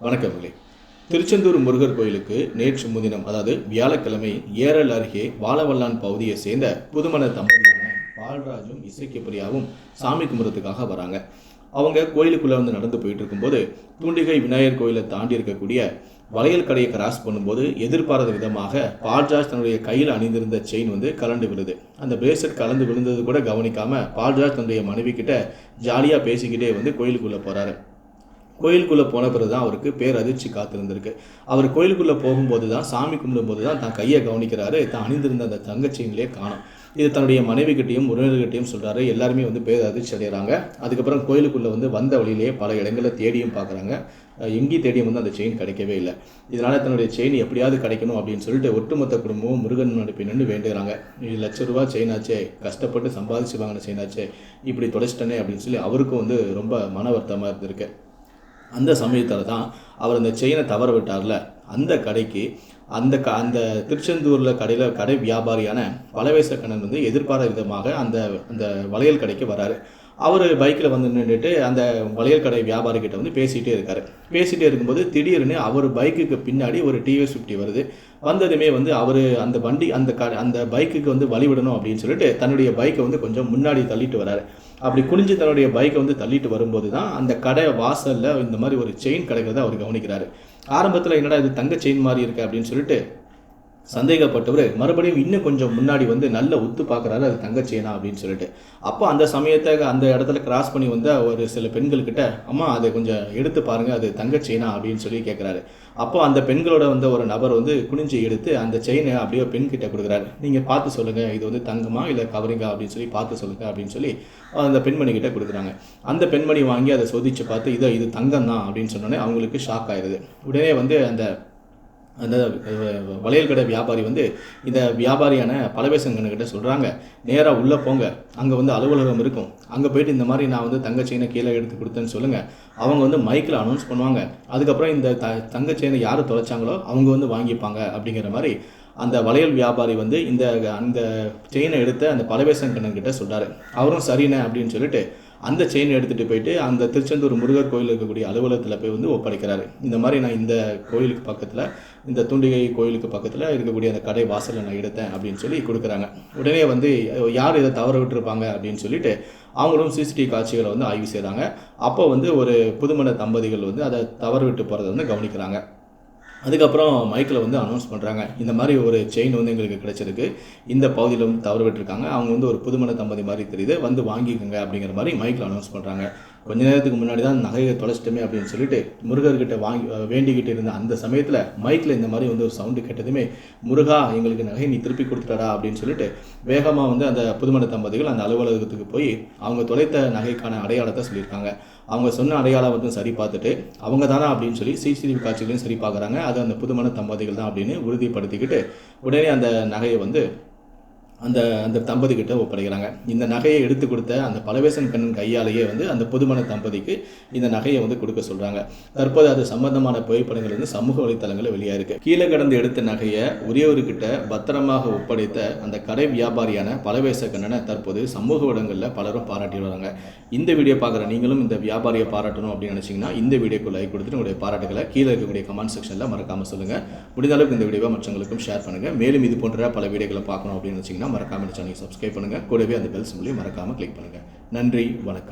வணக்கங்களே திருச்செந்தூர் முருகர் கோயிலுக்கு நேற்று முன்தினம் அதாவது வியாழக்கிழமை ஏரல் அருகே வாழவல்லான் பகுதியை சேர்ந்த புதுமண தம்பதியான பால்ராஜும் இசைக்கு பிரியாவும் சாமி கும்பிட்றதுக்காக வராங்க. அவங்க கோயிலுக்குள்ளே வந்து நடந்து போயிட்டு இருக்கும்போது தூண்டிகை விநாயகர் கோயிலை தாண்டி இருக்கக்கூடிய வளையல் கடையை கிராஸ் பண்ணும்போது எதிர்பாராத விதமாக பால்ராஜ் தன்னுடைய கையில் அணிந்திருந்த செயின் வந்து கலண்டு விழுது. அந்த பிரேஸ்லெட் கலந்து விழுந்தது கூட கவனிக்காமல் பால்ராஜ் தன்னுடைய மனைவி கிட்ட ஜாலியாக பேசிக்கிட்டே வந்து கோயிலுக்குள்ளே போகிறாரு கோயிலுக்குள்ளே போன பிறகு தான் அவருக்கு பேரதிர்ச்சி காத்திருந்திருக்கு. அவர் கோயிலுக்குள்ளே போகும்போது தான் சாமி கும்பிடும்போது தான் தான் கையை கவனிக்கிறாரு. தான் அணிந்திருந்த அந்த தங்கச்செயின்லேயே காணும். இது தன்னுடைய மனைவி கிட்டையும் உறவினர்கிட்டையும் சொல்கிறாரு எல்லாருமே வந்து பேர் அதிர்ச்சி அடைகிறாங்க. அதுக்கப்புறம் கோயிலுக்குள்ளே வந்து வந்த வழியிலேயே பல இடங்களில் தேடியும் பார்க்குறாங்க. எங்கேயும் தேடியும் வந்து அந்த செயின் கிடைக்கவே இல்லை. இதனால் தன்னுடைய செயின் எப்படியாவது கிடைக்கணும் அப்படின்னு சொல்லிட்டு ஒட்டுமொத்த குடும்பமும் முருகன் நடிப்பை நின்று வேண்டுகிறாங்க. இது லட்ச ரூபா செயின் ஆச்சே கஷ்டப்பட்டு சம்பாதிச்சு வாங்கின செயின் ஆச்சே இப்படி தொலைச்சிட்டனே அப்படின்னு சொல்லி அவருக்கும் வந்து ரொம்ப மன வருத்தமாக இருந்திருக்கு. அந்த சமயத்தில் தான் அவர் அந்த செயினை தவற விட்டார்ல. அந்த கடைக்கு அந்த க அந்த திருச்செந்தூரில் கடையில் கடை வியாபாரியான பலவேச கண்ணன் வந்து எதிர்பாராத விதமாக அந்த அந்த வளையல் கடைக்கு வராரு. அவர் பைக்கில் வந்து நின்றுட்டு அந்த வளையல் கடை வியாபாரிக்கிட்ட வந்து பேசிகிட்டே இருக்கார். பேசிகிட்டே இருக்கும்போது திடீர்னு அவர் பைக்குக்கு பின்னாடி ஒரு டிவிஎஸ் ஃபிஃப்டி வருது. வந்ததுமே வந்து அவர் அந்த வண்டி அந்த க அந்த பைக்குக்கு வந்து வழிவிடணும் அப்படின்னு சொல்லிட்டு தன்னுடைய பைக்கை வந்து கொஞ்சம் முன்னாடி தள்ளிட்டு வராரு. அப்படி குனிஞ்சு தன்னுடைய பைக்கை வந்து தள்ளிட்டு வரும்போது தான் அந்த கடை வாசலில் இந்த மாதிரி ஒரு செயின் கிடைக்கிறத அவர் கவனிக்கிறாரு. ஆரம்பத்தில் என்னடா இது தங்க செயின் மாதிரி இருக்குது அப்படின்னு சொல்லிட்டு சந்தேகப்பட்டவர் மறுபடியும் இன்னும் கொஞ்சம் முன்னாடி வந்து நல்ல உத்து பார்க்குறாரு அது தங்கச்சேனா அப்படின்னு சொல்லிட்டு. அப்போ அந்த சமயத்தை அந்த இடத்துல கிராஸ் பண்ணி வந்த ஒரு சில பெண்கள்கிட்ட அம்மா அதை கொஞ்சம் எடுத்து பாருங்கள் அது தங்கச்சேனா அப்படின்னு சொல்லி கேட்குறாரு அப்போ அந்த பெண்களோட வந்த ஒரு நபர் வந்து குனிஞ்சு எடுத்து அந்த செயினை அப்படியே பெண்கிட்ட கொடுக்குறாரு. நீங்கள் பார்த்து சொல்லுங்கள் இது வந்து தங்கமா இல்லை கவரிங்கா? அப்படின்னு சொல்லி பார்த்து சொல்லுங்கள் அப்படின்னு சொல்லி அந்த பெண்மணி கிட்ட கொடுக்குறாங்க. அந்த பெண்மணி வாங்கி அதை சோதிச்சு பார்த்து இதோ இது தங்கம் தான் அப்படின்னு சொன்னோன்னே அவங்களுக்கு ஷாக் ஆயிடுது உடனே வந்து அந்த அந்த வளையல் கடை வியாபாரி வந்து இந்த வியாபாரியான பலவேசங்கன்கிட்ட சொல்கிறாங்க நேராக உள்ளே போங்க அங்கே வந்து அலுவலகம் இருக்கும். அங்கே போயிட்டு இந்த மாதிரி நான் வந்து தங்கச்செயினை கீழே எடுத்து கொடுத்தேன்னு சொல்லுங்கள் அவங்க வந்து மைக்கில் அனௌன்ஸ் பண்ணுவாங்க. அதுக்கப்புறம் இந்த த தங்கச்செயினை யார் தொலைச்சாங்களோ அவங்க வந்து வாங்கிப்பாங்க அப்படிங்கிற மாதிரி அந்த வளையல் வியாபாரி வந்து இந்த அந்த செயினை எடுத்து அந்த பலவேசங்கண்ணன் கிட்ட சொல்கிறாரு அவரும் சரிண்ணே அப்படின்னு சொல்லிட்டு அந்த செயின் எடுத்துகிட்டு போயிட்டு அந்த திருச்செந்தூர் முருகர் கோயில் இருக்கக்கூடிய அலுவலகத்தில் போய் வந்து ஒப்படைக்கிறாரு. இந்த மாதிரி நான் இந்த கோயிலுக்கு பக்கத்தில் இந்த துண்டிகை கோயிலுக்கு பக்கத்தில் இருக்கக்கூடிய அந்த கடை வாசலில் நான் எடுத்தேன் அப்படின்னு சொல்லி கொடுக்குறாங்க. உடனே வந்து யார் இதை தவற விட்டுருப்பாங்க அப்படின்னு சொல்லிட்டு அவங்களும் சிசிடிவி காட்சிகளை வந்து ஆய்வு செய்கிறாங்க அப்போ வந்து ஒரு புதுமண தம்பதிகள் வந்து அதை தவறு விட்டு போகிறத வந்து கவனிக்கிறாங்க. அதுக்கப்புறம் மைக்கில் வந்து அனௌன்ஸ் பண்ணுறாங்க இந்த மாதிரி ஒரு செயின் வந்து எங்களுக்கு கிடச்சிருக்கு. இந்த பகுதியில் வந்து தவறு விட்டுருக்காங்க. அவங்க வந்து ஒரு புதுமண தம்பதி மாதிரி தெரியுது. வந்து வாங்கிக்கோங்க அப்படிங்கிற மாதிரி மைக்கில் அனௌன்ஸ் பண்ணுறாங்க கொஞ்ச நேரத்துக்கு முன்னாடி தான் நகையை தொலைச்சிட்டோமே அப்படின்னு சொல்லிட்டு முருகர்கிட்ட வாங்கி வேண்டிக்கிட்டு இருந்த அந்த சமயத்தில் மைக்கில் இந்த மாதிரி வந்து ஒரு சவுண்டு கேட்டதுமே முருகா எங்களுக்கு நகை நீ திருப்பி கொடுத்துட்டாரா அப்படின்னு சொல்லிட்டு வேகமாக வந்து அந்த புதுமண தம்பதிகள் அந்த அலுவலகத்துக்கு போய் அவங்க தொலைத்த நகைக்கான அடையாளத்தை சொல்லியிருக்காங்க. அவங்க சொன்ன அடையாளம் வந்து சரி பார்த்துட்டு அவங்க தானா? அப்படின்னு சொல்லி சிசிடிவி காட்சிகளையும் சரி பார்க்குறாங்க. அது அந்த புதுமண தம்பதிகள் தான் அப்படின்னு உறுதிப்படுத்திக்கிட்டு உடனே அந்த நகையை வந்து அந்த அந்த தம்பதி கிட்ட ஒப்படைக்கிறாங்க. இந்த நகையை எடுத்து கொடுத்த அந்த பலவேசன் கண்ணன் கையாலேயே வந்து அந்த புதுமண தம்பதிக்கு இந்த நகையை வந்து கொடுக்க சொல்கிறாங்க தற்போது அது சம்பந்தமான புகைப்படங்கள் வந்து சமூக வலைத்தளங்களில் வெளியாயிருக்கு. கீழே கடந்து எடுத்த நகையை உரியவர்கிட்ட பத்திரமாக ஒப்படைத்த அந்த கடை வியாபாரியான பலவேச கண்ணனை தற்போது சமூக இடங்களில் பலரும் பாராட்டி வராங்க. இந்த வீடியோ பார்க்குற நீங்களும் இந்த வியாபாரியை பாராட்டணும் அப்படின்னு நினச்சிங்கன்னா இந்த வீடியோக்கு லைக் கொடுத்துட்டு உங்களுடைய பாராட்டுகளை கீழே இருக்கக்கூடிய கமெண்ட் செக்ஷனில் மறக்காமல் சொல்லுங்கள் முடிந்த அளவுக்கு இந்த வீடியோவை மற்றவங்களுக்கும் ஷேர் பண்ணுங்கள் மேலும் இது போன்ற பல வீடியோக்களை பார்க்கணும் அப்படின்னு நினச்சிங்கன்னா மறக்காமல் சேனலை சப்ஸ்கிரைப் பண்ணுங்கள் கூடவே அந்த பெல் சிம்லையும் மறக்காமல் கிளிக் பண்ணுங்கள் நன்றி வணக்கம்.